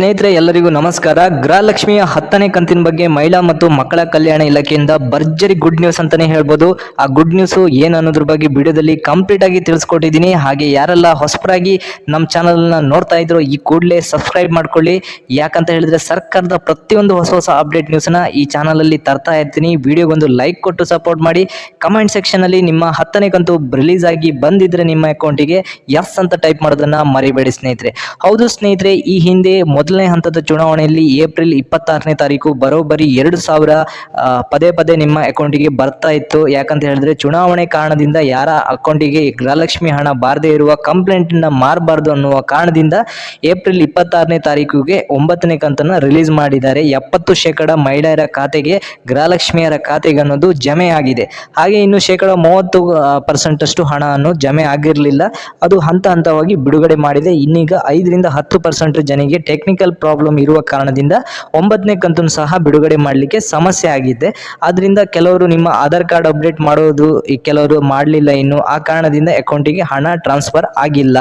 ಸ್ನೇಹಿತರೆ, ಎಲ್ಲರಿಗೂ ನಮಸ್ಕಾರ. ಗೃಹಲಕ್ಷ್ಮಿಯ ಹತ್ತನೇ ಕಂತಿನ ಬಗ್ಗೆ ಮಹಿಳಾ ಮತ್ತು ಮಕ್ಕಳ ಕಲ್ಯಾಣ ಇಲಾಖೆಯಿಂದ ಭರ್ಜರಿ ಗುಡ್ ನ್ಯೂಸ್ ಅಂತಾನೆ ಹೇಳ್ಬೋದು. ಆ ಗುಡ್ ನ್ಯೂಸ್ ಏನು ಅನ್ನೋದ್ರ ಬಗ್ಗೆ ವಿಡಿಯೋದಲ್ಲಿ ಕಂಪ್ಲೀಟ್ ಆಗಿ ತಿಳಿಸ್ಕೊಟ್ಟಿದ್ದೀನಿ. ಹಾಗೆ ಯಾರೆಲ್ಲ ಹೊಸಬರಾಗಿ ನಮ್ಮ ಚಾನಲ್ನ ನೋಡ್ತಾ ಇದ್ರು, ಈ ಕೂಡಲೇ ಸಬ್ಸ್ಕ್ರೈಬ್ ಮಾಡ್ಕೊಳ್ಳಿ. ಯಾಕಂತ ಹೇಳಿದ್ರೆ, ಸರ್ಕಾರದ ಪ್ರತಿಯೊಂದು ಹೊಸ ಹೊಸ ಅಪ್ಡೇಟ್ ನ್ಯೂಸ್ನ ಈ ಚಾನಲಲ್ಲಿ ತರ್ತಾ ಇರ್ತೀನಿ. ವಿಡಿಯೋಗೊಂದು ಲೈಕ್ ಕೊಟ್ಟು ಸಪೋರ್ಟ್ ಮಾಡಿ. ಕಮೆಂಟ್ ಸೆಕ್ಷನ್ ಅಲ್ಲಿ ನಿಮ್ಮ ಹತ್ತನೇ ಕಂತು ರಿಲೀಸ್ ಆಗಿ ಬಂದಿದ್ರೆ ನಿಮ್ಮ ಅಕೌಂಟಿಗೆ ಎಸ್ ಅಂತ ಟೈಪ್ ಮಾಡೋದನ್ನ ಮರಿಬೇಡಿ ಸ್ನೇಹಿತರೆ. ಹೌದು ಸ್ನೇಹಿತರೆ, ಈ ಹಿಂದೆ ಮೊದಲನೇ ಹಂತದ ಚುನಾವಣೆಯಲ್ಲಿ ಏಪ್ರಿಲ್ ಇಪ್ಪತ್ತಾರನೇ ತಾರೀಕು ಬರೋಬ್ಬರಿ ಎರಡು ಸಾವಿರ ಪದೇ ಪದೇ ನಿಮ್ಮ ಅಕೌಂಟಿಗೆ ಬರ್ತಾ ಇತ್ತು. ಯಾಕಂತ ಹೇಳಿದ್ರೆ ಚುನಾವಣೆ ಕಾರಣದಿಂದ ಯಾರ ಅಕೌಂಟಿಗೆ ಗೃಹಲಕ್ಷ್ಮಿ ಹಣ ಬಾರದೇ ಇರುವ ಕಂಪ್ಲೇಂಟ್ನ ಮಾರಬಾರ್ದು ಅನ್ನುವ ಕಾರಣದಿಂದ ಏಪ್ರಿಲ್ ಇಪ್ಪತ್ತಾರನೇ ತಾರೀಕಿಗೆ ಒಂಬತ್ತನೇ ಕಂತನ್ನ ರಿಲೀಸ್ ಮಾಡಿದ್ದಾರೆ. ಎಪ್ಪತ್ತು ಶೇಕಡ ಮಹಿಳೆಯರ ಖಾತೆಗೆ ಗೃಹಲಕ್ಷ್ಮಿಯರ ಖಾತೆಗೆ ಅನ್ನೋದು ಜಮೆ ಆಗಿದೆ. ಹಾಗೆ ಇನ್ನು ಶೇಕಡ ಮೂವತ್ತು ಪರ್ಸೆಂಟ್ ಅಷ್ಟು ಹಣವನ್ನು ಜಮೆ ಆಗಿರಲಿಲ್ಲ. ಅದು ಹಂತ ಹಂತವಾಗಿ ಬಿಡುಗಡೆ ಮಾಡಿದೆ. ಇನ್ನೀಗ ಐದರಿಂದ ಹತ್ತು ಪರ್ಸೆಂಟ್ ಜನಿಗೆ ಟೆಕ್ನಿಕಲ್ ಪ್ರಾಬ್ಲಮ್ ಇರುವ ಕಾರಣದಿಂದ ಒಂಬತ್ತನೇ ಕಂತನ್ನು ಸಹ ಬಿಡುಗಡೆ ಮಾಡಲಿಕ್ಕೆ ಸಮಸ್ಯೆ ಆಗಿದೆ. ಆದ್ರಿಂದ ಕೆಲವರು ನಿಮ್ಮ ಆಧಾರ್ ಕಾರ್ಡ್ ಅಪ್ಡೇಟ್ ಮಾಡೋದು ಈ ಕೆಲವರು ಮಾಡಲಿಲ್ಲ ಇನ್ನು ಆ ಕಾರಣದಿಂದ ಅಕೌಂಟಿಗೆ ಹಣ ಟ್ರಾನ್ಸ್ಫರ್ ಆಗಿಲ್ಲ.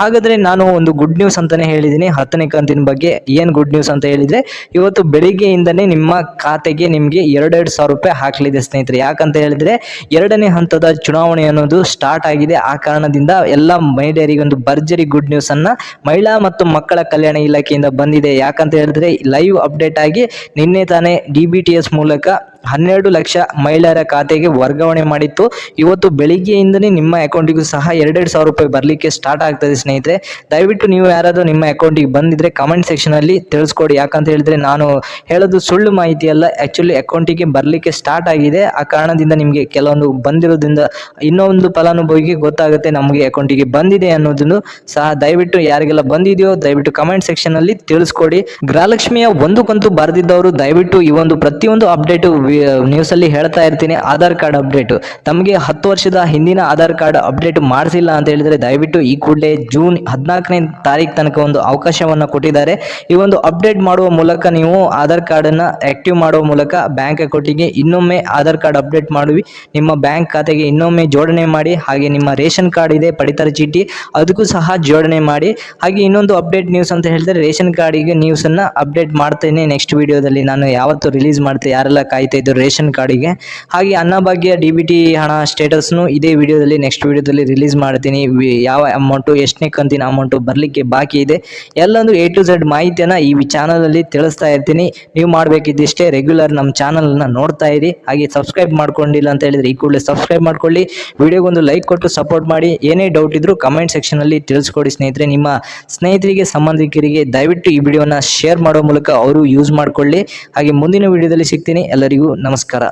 ಹಾಗಾದ್ರೆ ನಾನು ಒಂದು ಗುಡ್ ನ್ಯೂಸ್ ಅಂತಾನೆ ಹೇಳಿದ್ದೀನಿ. ಹತ್ತನೇ ಕಂತಿನ ಬಗ್ಗೆ ಏನ್ ಗುಡ್ ನ್ಯೂಸ್ ಅಂತ ಹೇಳಿದ್ರೆ, ಇವತ್ತು ಬೆಳಿಗ್ಗೆಯಿಂದನೇ ನಿಮ್ಮ ಖಾತೆಗೆ ನಿಮಗೆ ಎರಡೆರಡು ಸಾವಿರ ರೂಪಾಯಿ ಹಾಕಲಿದೆ ಸ್ನೇಹಿತರೆ. ಯಾಕಂತ ಹೇಳಿದ್ರೆ, ಎರಡನೇ ಹಂತದ ಚುನಾವಣೆ ಅನ್ನೋದು ಸ್ಟಾರ್ಟ್ ಆಗಿದೆ. ಆ ಕಾರಣದಿಂದ ಎಲ್ಲ ಮಹಿಳೆಯರಿಗೆ ಒಂದು ಭರ್ಜರಿ ಗುಡ್ ನ್ಯೂಸ್ ಅನ್ನ ಮಹಿಳಾ ಮತ್ತು ಮಕ್ಕಳ ಕಲ್ಯಾಣ ಇಲಾಖೆಯಿಂದ ಬಂದಿದೆ. ಯಾಕಂತ ಹೇಳಿದ್ರೆ ಲೈವ್ ಅಪ್ಡೇಟ್ ಆಗಿ ನಿನ್ನೆ ತಾನೇ ಡಿ ಬಿ ಟಿ ಎಸ್ ಮೂಲಕ ಹನ್ನೆರಡು ಲಕ್ಷ ಮಹಿಳೆಯರ ಖಾತೆಗೆ ವರ್ಗಾವಣೆ ಮಾಡಿತ್ತು. ಇವತ್ತು ಬೆಳಿಗ್ಗೆಯಿಂದನೇ ನಿಮ್ಮ ಅಕೌಂಟಿಗೂ ಸಹ ಎರಡೆರಡು ಸಾವಿರ ರೂಪಾಯಿ ಬರಲಿಕ್ಕೆ ಸ್ಟಾರ್ಟ್ ಆಗ್ತದೆ ಸ್ನೇಹಿತರೆ. ದಯವಿಟ್ಟು ನೀವು ಯಾರಾದರೂ ನಿಮ್ಮ ಅಕೌಂಟಿಗೆ ಬಂದಿದ್ರೆ ಕಮೆಂಟ್ ಸೆಕ್ಷನಲ್ಲಿ ತಿಳಿಸ್ಕೊಡಿ. ಯಾಕಂತ ಹೇಳಿದ್ರೆ ನಾನು ಹೇಳೋದು ಸುಳ್ಳು ಮಾಹಿತಿ ಅಲ್ಲ ಆ್ಯಕ್ಚುಲಿ ಅಕೌಂಟಿಗೆ ಬರಲಿಕ್ಕೆ ಸ್ಟಾರ್ಟ್ ಆಗಿದೆ. ಆ ಕಾರಣದಿಂದ ನಿಮಗೆ ಕೆಲವೊಂದು ಬಂದಿರೋದ್ರಿಂದ ಇನ್ನೊಂದು ಫಲಾನುಭವಿಗೆ ಗೊತ್ತಾಗುತ್ತೆ ನಮಗೆ ಅಕೌಂಟಿಗೆ ಬಂದಿದೆ ಅನ್ನೋದನ್ನು. ಸಹ ದಯವಿಟ್ಟು ಯಾರಿಗೆಲ್ಲ ಬಂದಿದೆಯೋ ದಯವಿಟ್ಟು ಕಮೆಂಟ್ ಸೆಕ್ಷನ್ ಅಲ್ಲಿ ತಿಳಿಸ್ಕೊಡಿ. ಗೃಹಲಕ್ಷ್ಮಿಯ ಒಂದು ಕಂತು ಬರೆದಿದ್ದವರು ದಯವಿಟ್ಟು ಈ ಒಂದು ಪ್ರತಿಯೊಂದು ಅಪ್ಡೇಟ್ ನ್ಯೂಸ್ ಅಲ್ಲಿ ಹೇಳ್ತಾ ಇರ್ತೀನಿ, ಆಧಾರ್ ಕಾರ್ಡ್ ಅಪ್ಡೇಟ್ ತಮಗೆ ಹತ್ತು ವರ್ಷದ ಹಿಂದಿನ ಆಧಾರ್ ಕಾರ್ಡ್ ಅಪ್ಡೇಟ್ ಮಾಡಿಸಿಲ್ಲ ಅಂತ ಹೇಳಿದ್ರೆ ದಯವಿಟ್ಟು ಈ ಕೂಡಲೇ ಜೂನ್ ಹದಿನಾಲ್ಕನೇ ತಾರೀಕು ತನಕ ಒಂದು ಅವಕಾಶವನ್ನು ಕೊಟ್ಟಿದ್ದಾರೆ. ಈ ಒಂದು ಅಪ್ಡೇಟ್ ಮಾಡುವ ಮೂಲಕ ನೀವು ಆಧಾರ್ ಕಾರ್ಡ್ ಅನ್ನ ಆಕ್ಟಿವ್ ಮಾಡುವ ಮೂಲಕ ಬ್ಯಾಂಕ್ ಅಕೌಂಟಿಗೆ ಇನ್ನೊಮ್ಮೆ ಆಧಾರ್ ಕಾರ್ಡ್ ಅಪ್ಡೇಟ್ ಮಾಡುವಿ. ನಿಮ್ಮ ಬ್ಯಾಂಕ್ ಖಾತೆಗೆ ಇನ್ನೊಮ್ಮೆ ಜೋಡಣೆ ಮಾಡಿ, ಹಾಗೆ ನಿಮ್ಮ ರೇಷನ್ ಕಾರ್ಡ್ ಇದೆ, ಪಡಿತರ ಚೀಟಿ, ಅದಕ್ಕೂ ಸಹ ಜೋಡಣೆ ಮಾಡಿ. ಹಾಗೆ ಇನ್ನೊಂದು ಅಪ್ಡೇಟ್ ನ್ಯೂಸ್ ಅಂತ ಹೇಳಿದ್ರೆ ರೇಷನ್ ಕಾರ್ಡಿಗೆ ನ್ಯೂಸ್ ಅನ್ನ ಅಪ್ಡೇಟ್ ಮಾಡ್ತೇನೆ. ನೆಕ್ಸ್ಟ್ ವಿಡಿಯೋದಲ್ಲಿ ನಾನು ಯಾವತ್ತು ರಿಲೀಸ್ ಮಾಡ್ತೇನೆ ಯಾರೆಲ್ಲ ಕಾಯ್ತಾ ಇದ್ರು ರೇಷನ್ ಕಾರ್ಡಿಗೆ. ಹಾಗೆ ಅನ್ನಭಾಗ್ಯ, ಡಿ ಬಿ ಟಿ ಹಣ ಸ್ಟೇಟಸ್ನು ಇದೇ ವಿಡಿಯೋದಲ್ಲಿ ನೆಕ್ಸ್ಟ್ ವಿಡಿಯೋದಲ್ಲಿ ರಿಲೀಸ್ ಮಾಡ್ತೀನಿ. ಯಾವ ಅಮೌಂಟು, ಎಷ್ಟನೇ ಕಂತಿನ ಅಮೌಂಟು ಬರಲಿಕ್ಕೆ ಬಾಕಿ ಇದೆ ಎಲ್ಲೊಂದು ಎ ಟು ಝೆಡ್ ಮಾಹಿತಿಯನ್ನು ಈ ಚಾನಲಲ್ಲಿ ತಿಳಿಸ್ತಾ ಇರ್ತೀನಿ. ನೀವು ಮಾಡಬೇಕಿದ್ದಿಷ್ಟೇ ರೆಗ್ಯುಲರ್ ನಮ್ಮ ಚಾನಲ್ನ ನೋಡ್ತಾ ಇರಿ. ಹಾಗೆ ಸಬ್ಸ್ಕ್ರೈಬ್ ಮಾಡ್ಕೊಂಡಿಲ್ಲ ಅಂತ ಹೇಳಿದ್ರೆ ಈ ಕೂಡಲೇ ಸಬ್ಸ್ಕ್ರೈಬ್ ಮಾಡ್ಕೊಳ್ಳಿ. ವಿಡಿಯೋಗೊಂದು ಲೈಕ್ ಕೊಟ್ಟು ಸಪೋರ್ಟ್ ಮಾಡಿ. ಏನೇ ಡೌಟ್ ಇದ್ರೂ ಕಮೆಂಟ್ ಸೆಕ್ಷನಲ್ಲಿ ತಿಳಿಸ್ಕೊಡಿ ಸ್ನೇಹಿತರೆ. ನಿಮ್ಮ ಸ್ನೇಹಿತರಿಗೆ, ಸಂಬಂಧಿಕರಿಗೆ ದಯವಿಟ್ಟು ಈ ವಿಡಿಯೋನ ಶೇರ್ ಮಾಡೋ ಮೂಲಕ ಅವರು ಯೂಸ್ ಮಾಡ್ಕೊಳ್ಳಿ. ಹಾಗೆ ಮುಂದಿನ ವಿಡಿಯೋದಲ್ಲಿ ಸಿಗ್ತೀನಿ. ಎಲ್ಲರಿಗೂ ನಮಸ್ಕಾರ.